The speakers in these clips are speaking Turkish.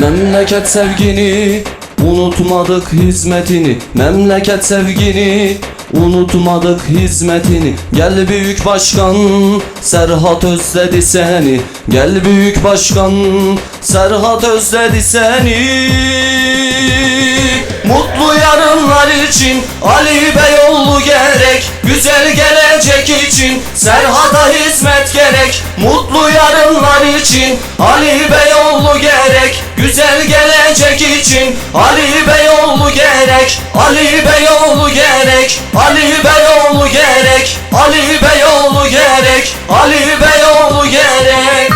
Memleket sevgini Unutmadık hizmetini. Memleket sevgini Unutmadık hizmetini. Gel büyük başkan Serhat özledi seni. Gel büyük başkan Serhat özledi seni. Mutlu yarınlar için Ali Beyoğlu gerek Güzel gelecek için Serhat'a hizmet gerek. Mutlu yarınlar için Ali Beyoğlu gerek Güzel gelecek için Ali Beyoğlu gerek Ali Beyoğlu gerek Ali Beyoğlu gerek Ali Beyoğlu gerek Ali Beyoğlu gerek.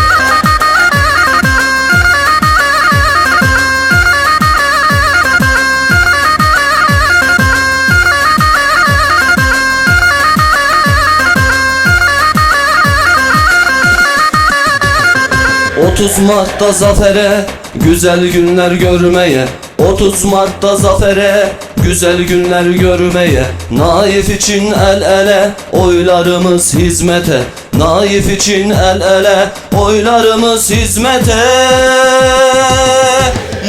Otuz Mart'ta zafere Güzel günler görmeye 30 Mart'ta zafere. Güzel günler görmeye Naif için el ele Oylarımız hizmete. Naif için el ele Oylarımız hizmete.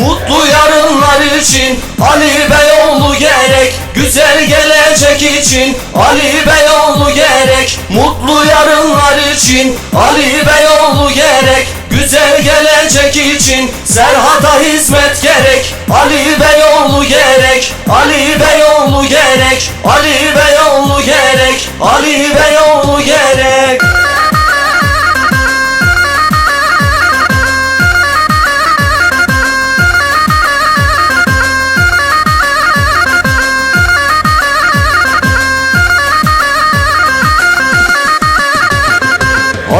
Mutlu yarınlar için Ali Beyoğlu gerek Güzel gelecek için Ali Beyoğlu gerek. Mutlu yarınlar için Ali Beyoğlu gerek Güzel gelecek için Serhat'a hizmet gerek Ali Beyoğlu gerek Ali Beyoğlu gerek Ali Beyoğlu gerek Ali Beyoğlu gerek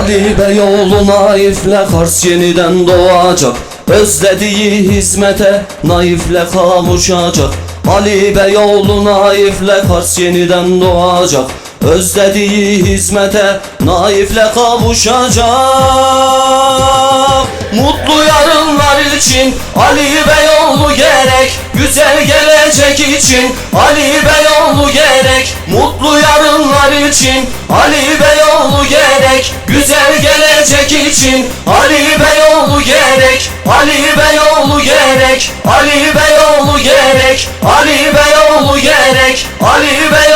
Ali Beyoğlu naifle Kars yeniden doğacak. Özlediği hizmete naifle kavuşacak. Ali Beyoğlu naifle Kars yeniden doğacak. Özlediği hizmete naifle kavuşacak. Mutlu yarınlar için Ali Beyoğlu gerek Güzel gelecek için Ali Beyoğlu gerek Mutlu yarınlar için. Ali Beyoğlu gerek Güzel gelecek için. Ali Beyoğlu gerek Ali Beyoğlu gerek. Ali Beyoğlu gerek Ali Beyoğlu gerek. Ali Beyoğlu gerek